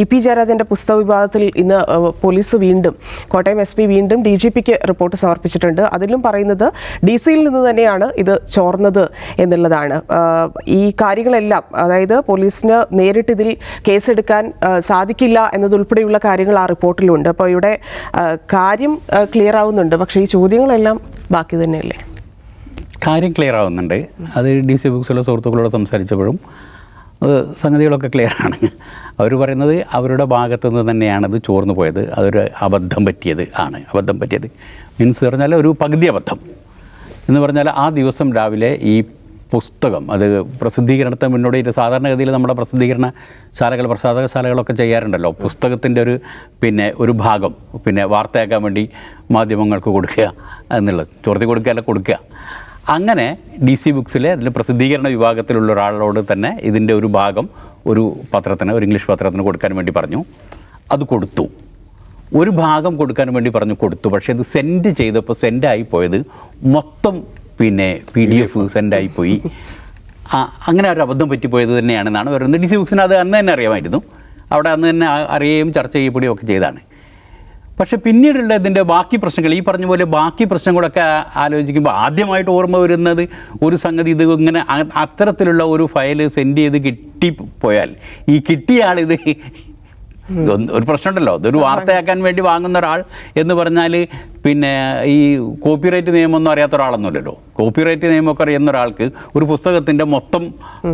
E P ജയരാജന്റെ പുസ്തക വിഭാഗത്തിൽ ഇന്ന് പോലീസ് വീണ്ടും കോട്ടയം എസ് പി വീണ്ടും ഡി ജി പിക്ക് റിപ്പോർട്ട് സമർപ്പിച്ചിട്ടുണ്ട്. അതിലും പറയുന്നത് ഡി സിയിൽ നിന്ന് തന്നെയാണ് ഇത് ചോർന്നത് എന്നുള്ളതാണ്. ഈ കാര്യങ്ങളെല്ലാം അതായത് പോലീസിന് നേരിട്ട് ഇതിൽ കേസെടുക്കാൻ സാധിക്കില്ല എന്നതുൾപ്പെടെയുള്ള കാര്യങ്ങൾ ആ റിപ്പോർട്ടിലുണ്ട്. അപ്പോൾ ഇവിടെ കാര്യം ക്ലിയർ ആവുന്നുണ്ട്. പക്ഷേ ഈ ചോദ്യങ്ങളെല്ലാം ബാക്കി തന്നെയല്ലേ? കാര്യം ക്ലിയർ ആവുന്നുണ്ട്. അത് ഡി സി ബുക്സിലെ സുഹൃത്തുക്കളോട് സംസാരിച്ചപ്പോഴും സംഗതികളൊക്കെ ക്ലിയറാണ് അവർ പറയുന്നത് അവരുടെ ഭാഗത്തു നിന്ന് തന്നെയാണത് ചോർന്നു പോയത്. അതൊരു അബദ്ധം പറ്റിയത് ആണ്. അബദ്ധം പറ്റിയത്. മീൻസ് പറഞ്ഞാൽ ഒരു പകുതി അബദ്ധം. എന്ന് പറഞ്ഞാൽ ആ ദിവസം രാവിലെ ഈ പുസ്തകം അത് പ്രസിദ്ധീകരണത്തിന് മുന്നോടിയിട്ട് സാധാരണഗതിയിൽ നമ്മുടെ പ്രസിദ്ധീകരണ ശാലകൾ പ്രസാധകശാലകളൊക്കെ ചെയ്യാറുണ്ടല്ലോ. പുസ്തകത്തിന്റെ ഒരു പിന്നെ ഒരു ഭാഗം പിന്നെ വാർത്തയാക്കാൻ വേണ്ടി മാധ്യമങ്ങൾക്ക് കൊടുക്കുക എന്നുള്ളത്. ചോർത്തി കൊടുക്കുക അല്ല കൊടുക്കുക. അങ്ങനെ ഡി സി ബുക്സിലെ അതിൽ പ്രസിദ്ധീകരണ വിഭാഗത്തിലുള്ള ഒരാളോട് തന്നെ ഇതിന്റെ ഒരു ഭാഗം ഒരു പത്രത്തിന് ഒരു ഇംഗ്ലീഷ് പത്രത്തിന് കൊടുക്കാൻ വേണ്ടി പറഞ്ഞു. അത് കൊടുത്തു. ഒരു ഭാഗം കൊടുക്കാൻ വേണ്ടി പറഞ്ഞു കൊടുത്തു. പക്ഷേ അത് സെൻഡ് ചെയ്തപ്പോൾ സെൻഡായി പോയത് മൊത്തം പിന്നെ പി ഡി എഫ് സെൻഡായി പോയി. അങ്ങനെ ഒരു അബദ്ധം പറ്റിപ്പോയത് തന്നെയാണെന്നാണ് പറയുന്നത്. ഡി സി ബുക്സിന് അത് അന്ന് തന്നെ അറിയാമായിരുന്നു. അവിടെ അന്ന് തന്നെ അറിയുകയും ചർച്ച ചെയ്യപ്പെടുകയും ഒക്കെ ചെയ്താണ് പക്ഷെ പിന്നീടുള്ള ഇതിന്റെ ബാക്കി പ്രശ്നങ്ങൾ ഈ പറഞ്ഞ പോലെ ബാക്കി പ്രശ്നങ്ങളൊക്കെ ആലോചിക്കുമ്പോൾ ആദ്യമായിട്ട് ഓർമ്മ വരുന്നത് ഒരു സംഗതി ഇത് ഇങ്ങനെ അത്തരത്തിലുള്ള ഒരു ഫയൽ സെൻഡ് ചെയ്ത് കിട്ടിപ്പോയാൽ ഈ കിട്ടിയ ആളിത് ഒരു പ്രശ്നമുണ്ടല്ലോ. ഇതൊരു വാർത്തയാക്കാൻ വേണ്ടി വാങ്ങുന്ന ഒരാൾ എന്ന് പറഞ്ഞാൽ പിന്നെ ഈ കോപ്പിറൈറ്റ് നിയമമൊന്നും അറിയാത്ത ഒരാളൊന്നുമല്ലല്ലോ. കോപ്പിറൈറ്റ് നിയമമൊക്കെ അറിയുന്ന ഒരാൾക്ക് ഒരു പുസ്തകത്തിന്റെ മൊത്തം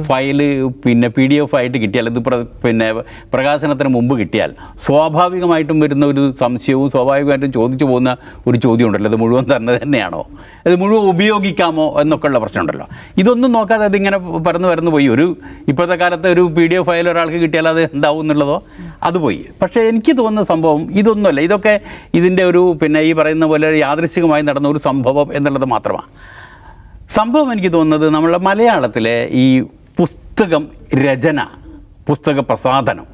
ഫയൽ പിന്നെ പി ഡി എഫ് ആയിട്ട് കിട്ടിയാൽ ഇത് പിന്നെ പ്രകാശനത്തിന് മുമ്പ് കിട്ടിയാൽ സ്വാഭാവികമായിട്ടും വരുന്ന ഒരു സംശയവും സ്വാഭാവികമായിട്ടും ചോദിച്ചു പോകുന്ന ഒരു ചോദ്യം ഉണ്ടല്ലോ ഇത് മുഴുവൻ തന്നെ തന്നെയാണോ? ഇത് മുഴുവൻ ഉപയോഗിക്കാമോ എന്നൊക്കെ ഉള്ള പ്രശ്നമുണ്ടല്ലോ. ഇതൊന്നും നോക്കാതെ അതിങ്ങനെ പരന്നു പരന്നു പോയി. ഒരു ഇപ്പോഴത്തെ കാലത്ത് ഒരു പി ഡി എഫ് ഫയൽ ഒരാൾക്ക് കിട്ടിയാൽ അത് എന്താവും എന്നുള്ളതോ? അത് പോയി. പക്ഷേ എനിക്ക് തോന്നുന്ന സംഭവം ഇതൊന്നുമല്ല. ഇതൊക്കെ ഇതിന്റെ ഒരു പിന്നെ ഈ പറയുന്ന പോലെ യാദൃശികമായി നടന്ന ഒരു സംഭവം എന്നുള്ളത് മാത്രമാണ്. സംഭവം എനിക്ക് തോന്നുന്നത് നമ്മളെ മലയാളത്തിലെ ഈ പുസ്തകം രചന പുസ്തക പ്രസാധനം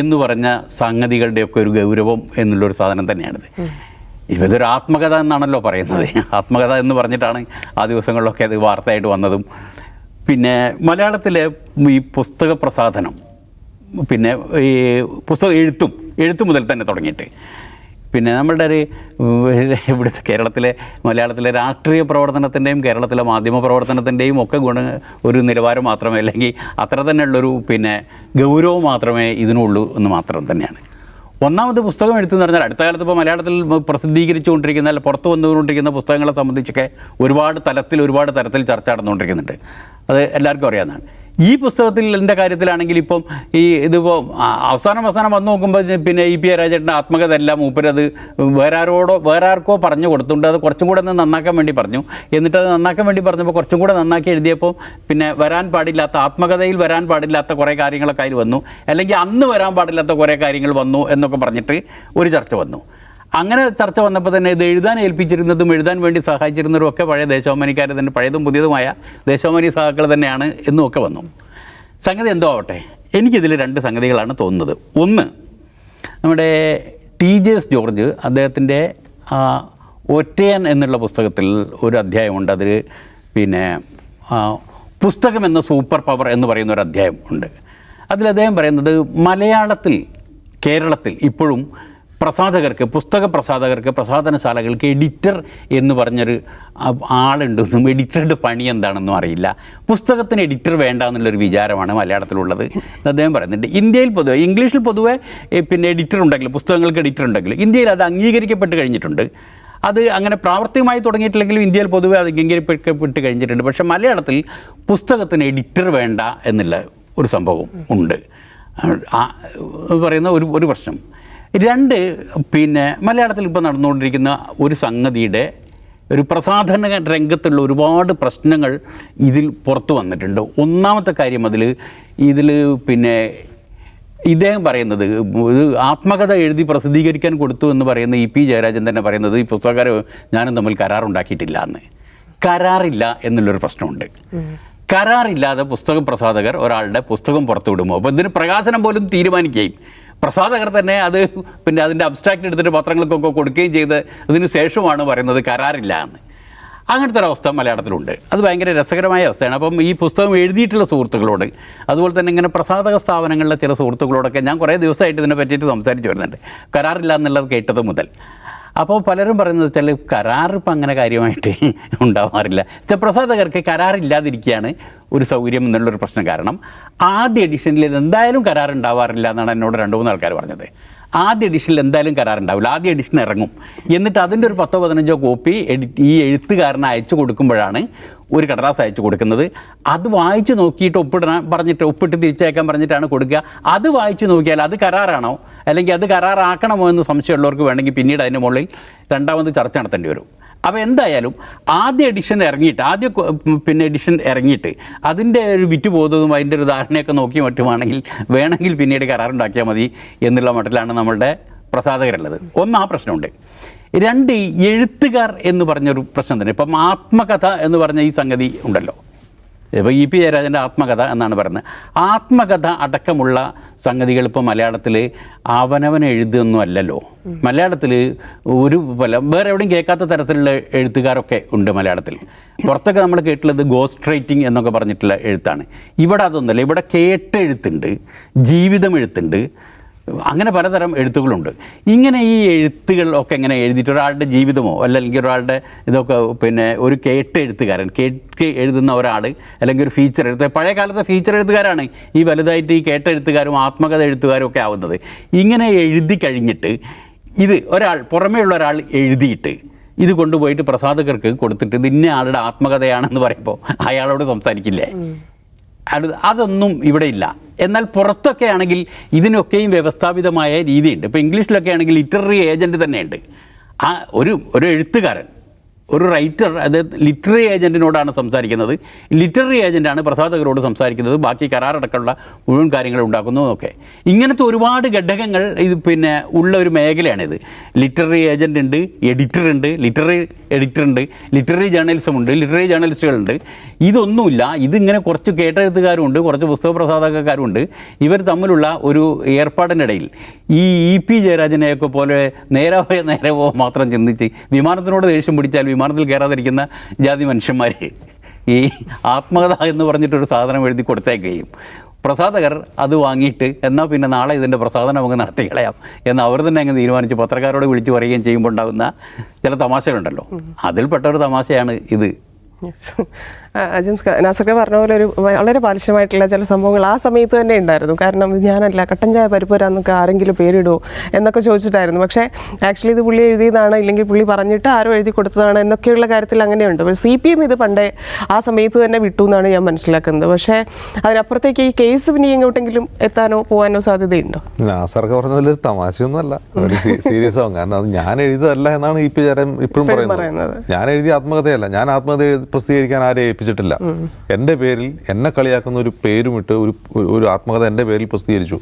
എന്ന് പറഞ്ഞ സംഗതികളുടെയൊക്കെ ഒരു ഗൗരവം എന്നുള്ളൊരു സാധനം തന്നെയാണിത്. ഇതൊരു ആത്മകഥ എന്നാണല്ലോ പറയുന്നത്. ആത്മകഥ എന്ന് പറഞ്ഞിട്ടാണ് ആ ദിവസങ്ങളിലൊക്കെ അത് വാർത്തയായിട്ട് വന്നതും. പിന്നെ മലയാളത്തിലെ ഈ പുസ്തക പ്രസാധനം പിന്നെ ഈ പുസ്തകം എഴുത്തും എഴുത്തു മുതൽ തന്നെ തുടങ്ങിയിട്ട്. പിന്നെ നമ്മളുടെ ഒരു ഇവിടുത്തെ കേരളത്തിലെ മലയാളത്തിലെ രാഷ്ട്രീയ പ്രവർത്തനത്തിന്റെയും കേരളത്തിലെ മാധ്യമ പ്രവർത്തനത്തിന്റെയും ഒക്കെ ഗുണ ഒരു നിലവാരം മാത്രമേ അല്ലെങ്കിൽ അത്ര തന്നെയുള്ളൊരു പിന്നെ ഗൗരവം മാത്രമേ ഇതിനുള്ളൂ എന്ന് മാത്രം തന്നെയാണ്. ഒന്നാമത് പുസ്തകം എഴുത്തെന്ന് പറഞ്ഞാൽ അടുത്ത കാലത്ത് ഇപ്പോൾ മലയാളത്തിൽ പ്രസിദ്ധീകരിച്ചുകൊണ്ടിരിക്കുന്ന അല്ല പുറത്തു വന്നുകൊണ്ടിരിക്കുന്ന പുസ്തകങ്ങളെ സംബന്ധിച്ചൊക്കെ ഒരുപാട് തലത്തിൽ ഒരുപാട് തരത്തിൽ ചർച്ച നടന്നുകൊണ്ടിരിക്കുന്നുണ്ട്. അത് എല്ലാവർക്കും അറിയാവുന്നതാണ്. ഈ പുസ്തകത്തിൽ എന്റെ കാര്യത്തിലാണെങ്കിൽ ഇപ്പം ഈ ഇതിപ്പോൾ അവസാനം അവസാനം വന്നു നോക്കുമ്പോൾ പിന്നെ ഇ പി രാജേട്ടന്റെ ആത്മകഥ എല്ലാം മൂപ്പരത് വേറെ ആരോടോ വേറെ ആർക്കോ പറഞ്ഞു കൊടുത്തുണ്ട് അത് കുറച്ചും കൂടെ ഒന്ന് നന്നാക്കാൻ വേണ്ടി പറഞ്ഞു. എന്നിട്ട് അത് നന്നാക്കാൻ വേണ്ടി പറഞ്ഞപ്പോൾ കുറച്ചും കൂടെ നന്നാക്കി എഴുതിയപ്പോൾ പിന്നെ വരാൻ പാടില്ലാത്ത ആത്മകഥയിൽ വരാൻ പാടില്ലാത്ത കുറേ കാര്യങ്ങളൊക്കെ അതിൽ വന്നു. അല്ലെങ്കിൽ അന്ന് വരാൻ പാടില്ലാത്ത കുറേ കാര്യങ്ങൾ വന്നു എന്നൊക്കെ പറഞ്ഞിട്ട് ഒരു ചർച്ച വന്നു. അങ്ങനെ ചർച്ച വന്നപ്പോൾ തന്നെ ഇത് എഴുതാൻ ഏൽപ്പിച്ചിരുന്നതും എഴുതാൻ വേണ്ടി സഹായിച്ചിരുന്നതും ഒക്കെ പഴയ ദേശാഭിമാനിക്കാർ തന്നെ പഴയതും പുതിയതുമായ ദേശോമനി സഹാക്കൾ തന്നെയാണ് എന്നും ഒക്കെ വന്നു. സംഗതി എന്തോ ആവട്ടെ? എനിക്കിതിൽ രണ്ട് സംഗതികളാണ് തോന്നുന്നത്. ഒന്ന് നമ്മുടെ ടി ജെ എസ് ജോർജ് അദ്ദേഹത്തിന്റെ ഒറ്റയൻ എന്നുള്ള പുസ്തകത്തിൽ ഒരു അധ്യായമുണ്ട്. അതിൽ പിന്നെ പുസ്തകം എന്ന സൂപ്പർ പവർ എന്ന് പറയുന്ന ഒരു അധ്യായം ഉണ്ട്. അതിൽ അദ്ദേഹം പറയുന്നത് മലയാളത്തിൽ കേരളത്തിൽ ഇപ്പോഴും പ്രസാധകർക്ക് പുസ്തക പ്രസാധകർക്ക് പ്രസാധനശാലകൾക്ക് എഡിറ്റർ എന്ന് പറഞ്ഞൊരു ആളുണ്ടെന്നും എഡിറ്ററുടെ പണി എന്താണെന്നും അറിയില്ല. പുസ്തകത്തിന് എഡിറ്റർ വേണ്ട എന്നുള്ളൊരു വിചാരമാണ് മലയാളത്തിലുള്ളത്. അദ്ദേഹം പറയുന്നുണ്ട് ഇന്ത്യയിൽ പൊതുവെ ഇംഗ്ലീഷിൽ പൊതുവേ പിന്നെ എഡിറ്റർ ഉണ്ടെങ്കിൽ പുസ്തകങ്ങൾക്ക് എഡിറ്റർ ഉണ്ടെങ്കിൽ ഇന്ത്യയിൽ അത് അംഗീകരിക്കപ്പെട്ട് കഴിഞ്ഞിട്ടുണ്ട്. അത് അങ്ങനെ പ്രാവർത്തികമായി തുടങ്ങിയിട്ടില്ലെങ്കിലും ഇന്ത്യയിൽ പൊതുവെ അത് അംഗീകരിക്കപ്പെട്ട് കഴിഞ്ഞിട്ടുണ്ട്. പക്ഷേ മലയാളത്തിൽ പുസ്തകത്തിന് എഡിറ്റർ വേണ്ട എന്നുള്ള ഒരു സംഭവം ഉണ്ട്. പറയുന്ന ഒരു ഒരു പ്രശ്നം. രണ്ട് പിന്നെ മലയാളത്തിൽ ഇപ്പോൾ നടന്നുകൊണ്ടിരിക്കുന്ന ഒരു സംഗതിയുടെ ഒരു പ്രസാധന രംഗത്തുള്ള ഒരുപാട് പ്രശ്നങ്ങൾ ഇതിൽ പുറത്തു വന്നിട്ടുണ്ട്. ഒന്നാമത്തെ കാര്യം അതിൽ ഇതിൽ പിന്നെ ഇദ്ദേഹം പറയുന്നത് ആത്മകഥ എഴുതി പ്രസിദ്ധീകരിക്കാൻ കൊടുത്തു എന്ന് പറയുന്ന ഇ പി ജയരാജൻ തന്നെ പറയുന്നത് ഈ പുസ്തകക്കാർ ഞാനും തമ്മിൽ കരാറുണ്ടാക്കിയിട്ടില്ല എന്ന്. കരാറില്ല എന്നുള്ളൊരു പ്രശ്നമുണ്ട്. കരാറില്ലാതെ പുസ്തക പ്രസാധകർ ഒരാളുടെ പുസ്തകം പുറത്തുവിടുമോ അപ്പോൾ ഇതിന് പ്രകാശനം പോലും തീരുമാനിക്കുകയും പ്രസാധകർ തന്നെ അത് പിന്നെ അതിന്റെ അബ്സ്ട്രാക്റ്റ് എടുത്തിട്ട് പത്രങ്ങൾക്കൊക്കെ കൊടുക്കുകയും ചെയ്ത് അതിന് ശേഷമാണ് പറയുന്നത് കരാറില്ല എന്ന്. അങ്ങനത്തെ ഒരു അവസ്ഥ മലയാളത്തിലുണ്ട്. അത് ഭയങ്കര രസകരമായ അവസ്ഥയാണ്. അപ്പം ഈ പുസ്തകം എഴുതിയിട്ടുള്ള സുഹൃത്തുക്കളോട് അതുപോലെ തന്നെ ഇങ്ങനെ പ്രസാധക സ്ഥാപനങ്ങളിലെ ചില സുഹൃത്തുക്കളോടൊക്കെ ഞാൻ കുറേ ദിവസമായിട്ട് ഇതിനെ പറ്റിയിട്ട് സംസാരിച്ച് വരുന്നുണ്ട്. കരാറില്ല എന്നുള്ളത് കേട്ടത് മുതൽ. അപ്പോൾ പലരും പറയുന്നത് വെച്ചാൽ കരാർ ഇപ്പം അങ്ങനെ കാര്യമായിട്ട് ഉണ്ടാവാറില്ല. പ്രസാധകർക്ക് കരാറില്ലാതിരിക്കുകയാണ് ഒരു സൗകര്യം എന്നുള്ളൊരു പ്രശ്നം കാരണം ആദ്യ എഡിഷനിൽ എന്തായാലും കരാർ ഉണ്ടാവാറില്ല എന്നാണ് എന്നോട് രണ്ട് മൂന്ന് ആൾക്കാർ പറഞ്ഞത്. ആദ്യ എഡിഷനിൽ എന്തായാലും കരാറുണ്ടാവില്ല. ആദ്യ എഡിഷൻ ഇറങ്ങും. എന്നിട്ട് അതിന്റെ ഒരു പത്തോ പതിനഞ്ചോ കോപ്പി എഡിറ്റ് ഈ എഴുത്തുകാരന് അയച്ചു കൊടുക്കുമ്പോഴാണ് ഒരു കടലാസ് അയച്ചു കൊടുക്കുന്നത്. അത് വായിച്ച് നോക്കിയിട്ട് ഒപ്പിടാൻ പറഞ്ഞിട്ട് ഒപ്പിട്ട് തിരിച്ചയക്കാൻ പറഞ്ഞിട്ടാണ് കൊടുക്കുക. അത് വായിച്ച് നോക്കിയാൽ അത് കരാറാണോ? അല്ലെങ്കിൽ അത് കരാറാക്കണമോ എന്ന് സംശയമുള്ളവർക്ക് വേണമെങ്കിൽ പിന്നീട് അതിന്റെ മുകളിൽ രണ്ടാമത് ചർച്ച നടത്തേണ്ടി വരും. അപ്പോൾ എന്തായാലും ആദ്യ എഡിഷൻ ഇറങ്ങിയിട്ട് ആദ്യ പിന്നെ എഡിഷൻ ഇറങ്ങിയിട്ട് അതിന്റെ ഒരു വിറ്റ് പോകുന്നതും അതിന്റെ ഒരു ധാരണയൊക്കെ നോക്കി മറ്റുമാണെങ്കിൽ വേണമെങ്കിൽ പിന്നീട് കരാറുണ്ടാക്കിയാൽ മതി എന്നുള്ള മട്ടിലാണ് നമ്മളുടെ പ്രസാധകരുള്ളത്. ഒന്ന് ആ പ്രശ്നമുണ്ട്. രണ്ട് എഴുത്തുകാർ എന്ന് പറഞ്ഞൊരു പ്രശ്നം തന്നെ. ഇപ്പം ആത്മകഥ എന്ന് പറഞ്ഞ ഈ സംഗതി ഉണ്ടല്ലോ. ഇപ്പോൾ ഇ പി ജയരാജന്റെ ആത്മകഥ എന്നാണ് പറയുന്നത്. ആത്മകഥ അടക്കമുള്ള സംഗതികൾ ഇപ്പോൾ മലയാളത്തിൽ അവനവൻ എഴുതുന്നു അല്ലല്ലോ. മലയാളത്തിൽ ഒരു പല വേറെ എവിടെയും കേൾക്കാത്ത തരത്തിലുള്ള എഴുത്തുകാരൊക്കെ ഉണ്ട് മലയാളത്തിൽ. പുറത്തൊക്കെ നമ്മൾ കേട്ടുള്ളത് ഗോസ്റ്റ് റൈറ്റിംഗ് എന്നൊക്കെ പറഞ്ഞിട്ടുള്ള എഴുത്താണ്. ഇവിടെ അതൊന്നുമല്ല. ഇവിടെ കേട്ടെഴുത്തുണ്ട് ജീവിതം എഴുത്തുണ്ട് അങ്ങനെ പലതരം എഴുത്തുകളുണ്ട്. ഇങ്ങനെ ഈ എഴുത്തുകൾ ഒക്കെ എങ്ങനെ എഴുതിയിട്ട് ഒരാളുടെ ജീവിതമോ അല്ലെങ്കിൽ ഒരാളുടെ ഇതൊക്കെ പിന്നെ ഒരു കേട്ട് എഴുത്തുകാരൻ കേട്ട് എഴുതുന്ന ഒരാൾ അല്ലെങ്കിൽ ഒരു ഫീച്ചർ എഴുത്ത് പഴയ കാലത്തെ ഫീച്ചർ എഴുത്തുകാരാണ് ഈ വലുതായിട്ട് ഈ കേട്ട് എഴുത്തുകാരും ആത്മകഥ എഴുത്തുകാരും ഒക്കെ ആവുന്നത്. ഇങ്ങനെ എഴുതി കഴിഞ്ഞിട്ട് ഇത് ഒരാൾ പുറമേയുള്ള ഒരാൾ എഴുതിയിട്ട് ഇത് കൊണ്ടുപോയിട്ട് പ്രസാധകർക്ക് കൊടുത്തിട്ട് ഇത് ഇന്ന ആളുടെ ആത്മകഥയാണെന്ന് പറയുമ്പോൾ അയാളോട് സംസാരിക്കില്ലേ? അത് അതൊന്നും ഇവിടെ ഇല്ല. എന്നാൽ പുറത്തൊക്കെ ആണെങ്കിൽ ഇതിനൊക്കെയും വ്യവസ്ഥാപിതമായ രീതിയുണ്ട്. ഇപ്പോൾ ഇംഗ്ലീഷിലൊക്കെ ആണെങ്കിൽ ലിറ്റററി ഏജന്റ് തന്നെയുണ്ട്. ആ ഒരു ഒരു എഴുത്തുകാരൻ. ഒരു റൈറ്റർ അത് ലിറ്റററി ഏജന്റിനോടാണ് സംസാരിക്കുന്നത്. ലിറ്റററി ഏജന്റാണ് പ്രസാധകരോട് സംസാരിക്കുന്നത്. ബാക്കി കരാറടക്കമുള്ള മുഴുവൻ കാര്യങ്ങൾ ഉണ്ടാക്കുന്നതൊക്കെ ഇങ്ങനത്തെ ഒരുപാട് ഘടകങ്ങൾ ഇത് പിന്നെ ഉള്ള ഒരു മേഖലയാണിത്. ലിറ്റററി ഏജന്റ് ഉണ്ട് എഡിറ്റർ ഉണ്ട് ലിറ്റററി എഡിറ്റർ ഉണ്ട് ലിറ്റററി ജേർണലിസം ഉണ്ട് ലിറ്റററി ജേർണലിസ്റ്റുകളുണ്ട് ഇതൊന്നുമില്ല. ഇതിങ്ങനെ കുറച്ച് കേട്ടെഴുത്തുകാരുണ്ട് കുറച്ച് പുസ്തക പ്രസാധകക്കാരുണ്ട് ഇവർ തമ്മിലുള്ള ഒരു ഏർപ്പാടിനിടയിൽ. ഈ ഇ പി ജയരാജനെയൊക്കെ പോലെ നേരെ പോയ നേരെ പോകാൻ മാത്രം ചിന്തിച്ച് വിമാനത്തിനോട് ദേഷ്യം പിടിച്ചാൽ വിമാനത്തിൽ കയറാതിരിക്കുന്ന ജാതി മനുഷ്യന്മാർ ഈ ആത്മകഥ എന്ന് പറഞ്ഞിട്ടൊരു സാധനം എഴുതി കൊടുത്തേക്കുകയും പ്രസാധകർ അത് വാങ്ങിയിട്ട് എന്നാൽ പിന്നെ നാളെ ഇതിന്റെ പ്രസാധനം നമുക്ക് നടത്തി കളയാം എന്ന് അവർ തന്നെ അങ്ങ് തീരുമാനിച്ച് പത്രക്കാരോട് വിളിച്ചു പറയുകയും ചെയ്യുമ്പോൾ ഉണ്ടാകുന്ന ചില തമാശകളുണ്ടല്ലോ. അതിൽപ്പെട്ട ഒരു തമാശയാണ് ഇത്. അജിംസ് നാസർക്ക പറഞ്ഞ പോലെ ഒരു വളരെ ബാലിഷ്യമായിട്ടുള്ള ചില സംഭവങ്ങൾ ആ സമയത്ത് തന്നെ ഉണ്ടായിരുന്നു. കാരണം ഞാനല്ല കട്ടൻ ചായ പരിപ്പുരാന്നൊക്കെ ആരെങ്കിലും പേരിടുമോ എന്നൊക്കെ ചോദിച്ചിട്ടായിരുന്നു. പക്ഷേ ആക്ച്വലി ഇത് പുള്ളി എഴുതിയതാണ് ഇല്ലെങ്കിൽ പുള്ളി പറഞ്ഞിട്ട് ആരും എഴുതി കൊടുത്തതാണ് എന്നൊക്കെയുള്ള കാര്യത്തിൽ അങ്ങനെയുണ്ട്. സി പി എം ഇത് പണ്ടേ ആ സമയത്ത് തന്നെ വിട്ടു എന്നാണ് ഞാൻ മനസ്സിലാക്കുന്നത്. പക്ഷേ അതിനപ്പുറത്തേക്ക് ഈ കേസ് പിന്നെ എങ്ങോട്ടെങ്കിലും എത്താനോ പോകാനോ സാധ്യതയുണ്ടോ? നാസർക്ക് പറഞ്ഞതിൽ തമാശയൊന്നുമല്ല. ഒരു സീരിയസ് ആവും. കാരണം അത് ഞാൻ എഴുതിയതല്ല എന്നാണ് ഇപ്പോഴും പറയുന്നത്. ഞാൻ എഴുതിയ ആത്മകഥയല്ല. ഞാൻ ആത്മകഥ പ്രസിദ്ധീകരിക്കാൻ ആരെ ഏൽപ്പിച്ചിട്ടില്ല എന്റെ പേരിൽ എന്നെ കളിയാക്കുന്ന ഒരു പേരുമിട്ട് ഒരു ഒരു- ആത്മകഥ എന്റെ പേരിൽ പ്രസിദ്ധീകരിച്ചു.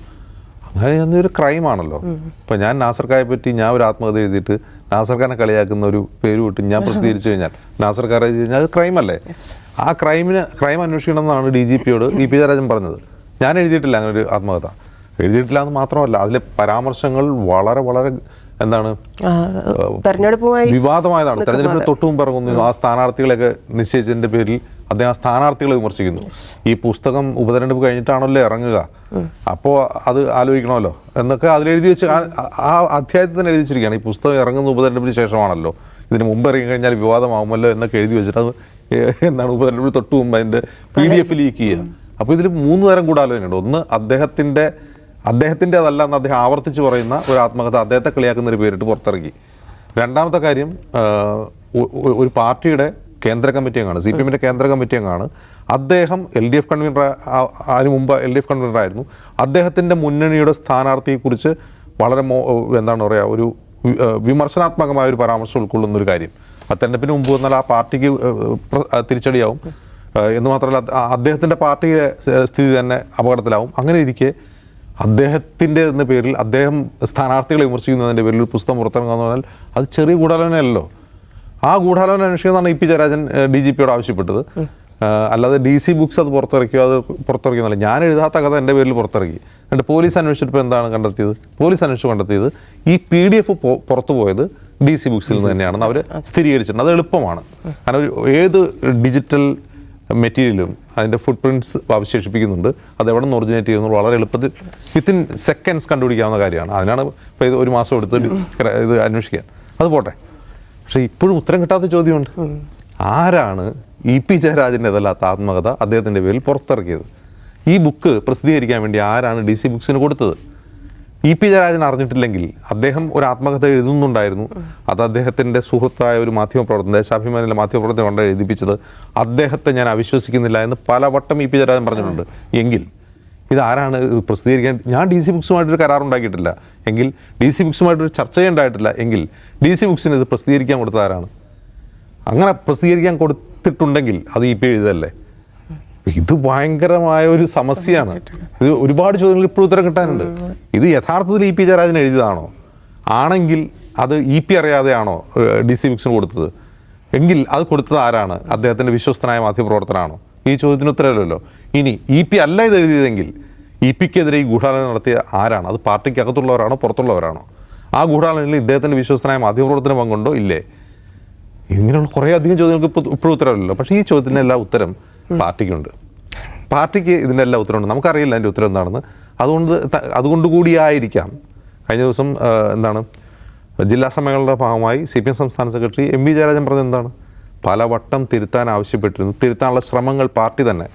അങ്ങനെ ഒരു ക്രൈമാണല്ലോ ഇപ്പൊ ഞാൻ നാസർക്കായെ പറ്റി ഞാൻ ഒരു ആത്മകഥ എഴുതിയിട്ട് നാസർക്കാരനെ കളിയാക്കുന്ന ഒരു പേര് വിട്ട് ഞാൻ പ്രസിദ്ധീകരിച്ചു കഴിഞ്ഞാൽ നാസർക്കാരെ എഴുതി കഴിഞ്ഞാൽ അത് ക്രൈമല്ലേ ആ ക്രൈമിന് ക്രൈം അന്വേഷിക്കണം എന്നാണ് ഡി ജി പിയോട് ഇ പി ജയരാജൻ പറഞ്ഞത്. ഞാൻ എഴുതിയിട്ടില്ല അങ്ങനെ ഒരു ആത്മകഥ. എഴുതിയിട്ടില്ല എന്ന് മാത്രമല്ല അതിലെ പരാമർശങ്ങൾ വളരെ വളരെ എന്താണ്? തെരഞ്ഞെടുപ്പുമായി വിവാദമായതാണ്. തെരഞ്ഞെടുപ്പിന് തൊട്ടും മുമ്പ് ഇറങ്ങുന്നു ആ സ്ഥാനാർത്ഥികളെയൊക്കെ നിശ്ചയിച്ചതിന്റെ പേരിൽ അദ്ദേഹം ആ സ്ഥാനാർത്ഥികളെ വിമർശിക്കുന്നു. ഈ പുസ്തകം ഉപതെരഞ്ഞെടുപ്പ് കഴിഞ്ഞിട്ടാണല്ലോ ഇറങ്ങുക? അപ്പോൾ അത് ആലോചിക്കണമല്ലോ. എന്നൊക്കെ അതിലെഴുതി വെച്ച് ആ- അധ്യായത്തിൽ തന്നെ എഴുതി വെച്ചിരിക്കുകയാണ്. ഈ പുസ്തകം ഇറങ്ങുന്ന ഉപതെരഞ്ഞെടുപ്പിന് ശേഷമാണല്ലോ. ഇതിന് മുമ്പ് ഇറങ്ങി കഴിഞ്ഞാൽ വിവാദമാകുമല്ലോ എന്നൊക്കെ എഴുതി വെച്ചിട്ട് അത് എന്താണ് ഉപതെരഞ്ഞെടുപ്പിന് തൊട്ട് മുമ്പ് അതിന്റെ പി ഡി എഫ് ലീക്ക് ചെയ്യുക. അപ്പോൾ ഇതിൽ മൂന്ന് തരം ഗൂഢാലോചനയുണ്ട്. ഒന്ന് അദ്ദേഹത്തിന്റെ അദ്ദേഹത്തിന്റെ അതല്ല എന്ന് അദ്ദേഹം ആവർത്തിച്ച് പറയുന്ന ഒരു ആത്മകഥ അദ്ദേഹത്തെ കളിയാക്കുന്ന ഒരു പേരിട്ട് പുറത്തിറക്കി രണ്ടാമത്തെ കാര്യം ഒരു പാർട്ടിയുടെ കേന്ദ്ര കമ്മിറ്റി അംഗമാണ് സി പി എമ്മിന്റെ കേന്ദ്ര കമ്മിറ്റി അംഗമാണ്. അദ്ദേഹം എൽ ഡി എഫ് കൺവീനർ അതിന് മുമ്പ് എൽ ഡി എഫ് കൺവീനർ ആയിരുന്നു അദ്ദേഹത്തിന്റെ മുന്നണിയുടെ സ്ഥാനാർത്ഥിയെക്കുറിച്ച് വളരെ മോ എന്താണ് പറയുക ഒരു വിമർശനാത്മകമായ ഒരു പരാമർശം ഉൾക്കൊള്ളുന്ന ഒരു കാര്യം. ആ തെരഞ്ഞെടുപ്പിന് മുമ്പ് വന്നാൽ ആ പാർട്ടിക്ക് തിരിച്ചടിയാവും. എന്ന് മാത്രമല്ല അദ്ദേഹത്തിന്റെ പാർട്ടിയുടെ സ്ഥിതി തന്നെ അപകടത്തിലാവും. അങ്ങനെ ഇരിക്കെ അദ്ദേഹത്തിന്റെ എന്ന പേരിൽ അദ്ദേഹം സ്ഥാനാർത്ഥികളെ വിമർശിക്കുന്നതിന്റെ പേരിൽ ഒരു പുസ്തകം പുറത്തിറങ്ങുക എന്ന് പറഞ്ഞാൽ അത് ചെറിയ ഗൂഢാലോചനയല്ലോ ആ ഗൂഢാലോചന അന്വേഷിക്കുന്നതാണ് E P Jayarajan D G പിയോട് ആവശ്യപ്പെട്ടത്. അല്ലാതെ ഡി സി ബുക്സ് അത് പുറത്തിറക്കിയോ അത് പുറത്തിറക്കിയെന്നല്ല. ഞാൻ എഴുതാത്ത കഥ എന്റെ പേരിൽ പുറത്തിറക്കി. എന്നിട്ട് പോലീസ് അന്വേഷിച്ചപ്പോൾ എന്താണ് കണ്ടെത്തിയത്? പോലീസ് അന്വേഷിച്ച് കണ്ടെത്തിയത് ഈ പി ഡി എഫ് പുറത്തു പോയത് ഡി സി ബുക്സിൽ നിന്ന് തന്നെയാണെന്ന് അവർ സ്ഥിരീകരിച്ചിട്ടുണ്ട്. അത് എളുപ്പമാണ്. കാരണം ഒരു ഏത് ഡിജിറ്റൽ മെറ്റീരിയലും അതിന്റെ ഫുട് പ്രിന്റ്സ് അവശേഷിപ്പിക്കുന്നുണ്ട്. അത് എവിടെ നിന്ന് ഒറിജിനേറ്റ് ചെയ്യുന്നത് വളരെ എളുപ്പത്തിൽ വിത്തിൻ സെക്കൻഡ്സ് കണ്ടുപിടിക്കാവുന്ന കാര്യമാണ്. അതിനാണ് ഇപ്പോൾ ഇത് ഒരു മാസം എടുത്ത് ഇത് അന്വേഷിക്കാൻ. അത് പോട്ടെ. പക്ഷേ ഇപ്പോഴും ഉത്തരം കിട്ടാത്ത ചോദ്യമുണ്ട്. ആരാണ് ഇ പി ജയരാജന്റെതല്ലാത്ത ആത്മകഥ അദ്ദേഹത്തിന്റെ പേരിൽ പുറത്തിറക്കിയത്? ഈ ബുക്ക് പ്രസിദ്ധീകരിക്കാൻ വേണ്ടി ആരാണ് ഡി സി ബുക്സിന് കൊടുത്തത്? ഇ പി ജയരാജൻ അറിഞ്ഞിട്ടില്ലെങ്കിൽ അദ്ദേഹം ഒരു ആത്മകഥ എഴുതുന്നുണ്ടായിരുന്നു. അത് അദ്ദേഹത്തിന്റെ സുഹൃത്തായ ഒരു മാധ്യമപ്രവർത്തനം ദേശാഭിമാനിലെ മാധ്യമപ്രവർത്തനം കൊണ്ട് എഴുതിപ്പിച്ചത് അദ്ദേഹത്തെ ഞാൻ അവിശ്വസിക്കുന്നില്ല എന്ന് പലവട്ടം ഇ പി ജയരാജൻ പറഞ്ഞിട്ടുണ്ട്. എങ്കിൽ ഇതാരാണ് പ്രസിദ്ധീകരിക്കാൻ? ഞാൻ ഡി സി ബുക്സുമായിട്ടൊരു കരാറുണ്ടാക്കിയിട്ടില്ല. എങ്കിൽ ഡി സി ബുക്സുമായിട്ടൊരു ചർച്ചയുണ്ടായിട്ടില്ല. എങ്കിൽ ഡി സി ബുക്സിന് ഇത് പ്രസിദ്ധീകരിക്കാൻ കൊടുത്ത ആരാണ്? അങ്ങനെ പ്രസിദ്ധീകരിക്കാൻ കൊടുത്തിട്ടുണ്ടെങ്കിൽ അത് ഇ പി എഴുതല്ലേ ഇത് ഭയങ്കരമായ ഒരു സമസ്യയാണ്. ഇത് ഒരുപാട് ചോദ്യങ്ങൾ ഇപ്പോഴും ഉത്തരം കിട്ടാനുണ്ട്. ഇത് യഥാർത്ഥത്തിൽ ഇ പി ജയരാജൻ എഴുതിയതാണോ? ആണെങ്കിൽ അത് ഇ പി അറിയാതെയാണോ ഡി സി ബിക്സിന് കൊടുത്തത്? എങ്കിൽ അത് കൊടുത്തത് ആരാണ്? അദ്ദേഹത്തിന്റെ വിശ്വസ്തനായ മാധ്യമപ്രവർത്തനാണോ ഈ ചോദ്യത്തിന് ഉത്തരവില്ലല്ലോ ഇനി ഇ പി അല്ല ഇത് എഴുതിയതെങ്കിൽ ഇ പിക്കെതിരെ ഈ ഗൂഢാലോചന നടത്തിയ ആരാണ്? അത് പാർട്ടിക്ക് അകത്തുള്ളവരാണോ പുറത്തുള്ളവരാണോ? ആ ഗൂഢാലോചനയിൽ ഇദ്ദേഹത്തിന്റെ വിശ്വസ്തനായ മാധ്യമപ്രവർത്തനം പങ്കുണ്ടോ? ഇല്ലേ? ഇങ്ങനെയുള്ള കുറേ അധികം ചോദ്യങ്ങൾക്ക് ഇപ്പോൾ ഇപ്പോഴും ഉത്തരവില്ലല്ലോ പക്ഷേ ഈ ചോദ്യത്തിനെല്ലാം ഉത്തരം പാർട്ടിക്കുണ്ട്. പാർട്ടിക്ക് ഇതിനെല്ലാം ഉത്തരവുണ്ട്. നമുക്കറിയില്ല അതിന്റെ ഉത്തരം എന്താണെന്ന്. അതുകൊണ്ട് അതുകൊണ്ട് കൂടിയായിരിക്കാം. കഴിഞ്ഞ ദിവസം എന്താണ് ജില്ലാ സമ്മേളനങ്ങളുടെ ഭാഗമായി സി പി എം സംസ്ഥാന സെക്രട്ടറി എം വി ജയരാജൻ പറഞ്ഞത് എന്താണ്? പലവട്ടം തിരുത്താൻ ആവശ്യപ്പെട്ടിരുന്നു. തിരുത്താനുള്ള ശ്രമങ്ങൾ പാർട്ടി തന്നെ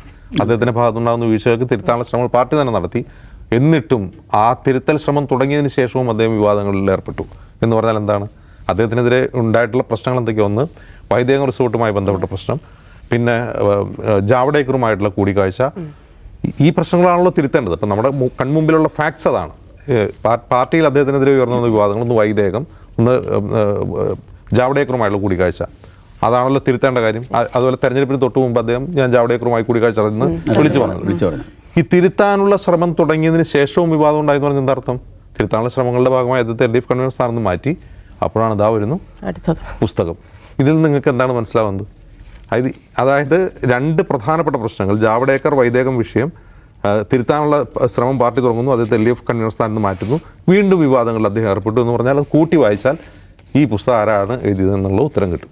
അദ്ദേഹത്തിന്റെ ഭാഗത്തുണ്ടാകുന്ന വീഴ്ചകൾക്ക് തിരുത്താനുള്ള ശ്രമങ്ങൾ പാർട്ടി തന്നെ നടത്തി. എന്നിട്ടും ആ തിരുത്തൽ ശ്രമം തുടങ്ങിയതിന് ശേഷവും അദ്ദേഹം വിവാദങ്ങളിൽ ഏർപ്പെട്ടു. എന്ന് പറഞ്ഞാൽ എന്താണ്? അദ്ദേഹത്തിനെതിരെ ഉണ്ടായിട്ടുള്ള പ്രശ്നങ്ങൾ എന്തൊക്കെയാണ് ഒന്ന് വൈദേഹം റിസോർട്ടുമായി ബന്ധപ്പെട്ട പ്രശ്നം. പിന്നെ ജാവഡേക്കറുമായിട്ടുള്ള കൂടിക്കാഴ്ച. ഈ- പ്രശ്നങ്ങളാണല്ലോ തിരുത്തേണ്ടത്. അപ്പം നമ്മുടെ കൺമുമ്പിലുള്ള ഫാക്ട്സ് അതാണ്. പാർട്ടിയിൽ അദ്ദേഹത്തിനെതിരെ ഉയർന്നു വന്ന വിവാദങ്ങൾ ഒന്ന് വൈദേഹം ഒന്ന് ജാവഡേക്കറുമായിട്ടുള്ള കൂടിക്കാഴ്ച. അതാണല്ലോ തിരുത്തേണ്ട കാര്യം. അതുപോലെ തെരഞ്ഞെടുപ്പിന് തൊട്ട് മുമ്പ് അദ്ദേഹം ഞാൻ ജാവ്ഡേക്കറുമായി കൂടിക്കാഴ്ച നടന്ന് വിളിച്ചു പറഞ്ഞു. ഈ തിരുത്താനുള്ള ശ്രമം തുടങ്ങിയതിന് ശേഷവും വിവാദം ഉണ്ടായെന്ന് പറഞ്ഞ എന്താർത്ഥം തിരുത്താനുള്ള ശ്രമങ്ങളുടെ ഭാഗമായി അദ്ദേഹത്തെ എൽ ഡി എഫ് കൺവീനർ സ്ഥാനത്ത് മാറ്റി. അപ്പോഴാണ് ഇതാ വരുന്നു പുസ്തകം. ഇതിൽ നിന്ന് നിങ്ങൾക്ക് എന്താണ് മനസ്സിലാവുന്നത്? അതായത് അതായത് രണ്ട് പ്രധാനപ്പെട്ട പ്രശ്നങ്ങൾ. ജാവഡേക്കർ വൈദേകം വിഷയം തിരുത്താനുള്ള ശ്രമം പാർട്ടി തുടങ്ങുന്നു. അദ്ദേഹത്തെ എൽ ഡി എഫ് കൺവീനർ സ്ഥാനത്ത് മാറ്റുന്നു. വീണ്ടും വിവാദങ്ങളിൽ അദ്ദേഹം ഏർപ്പെട്ടു എന്ന് പറഞ്ഞാൽ അത് കൂട്ടി വായിച്ചാൽ ഈ പുസ്തകം ആരാണ് എഴുതിയതെന്നുള്ള ഉത്തരം കിട്ടും.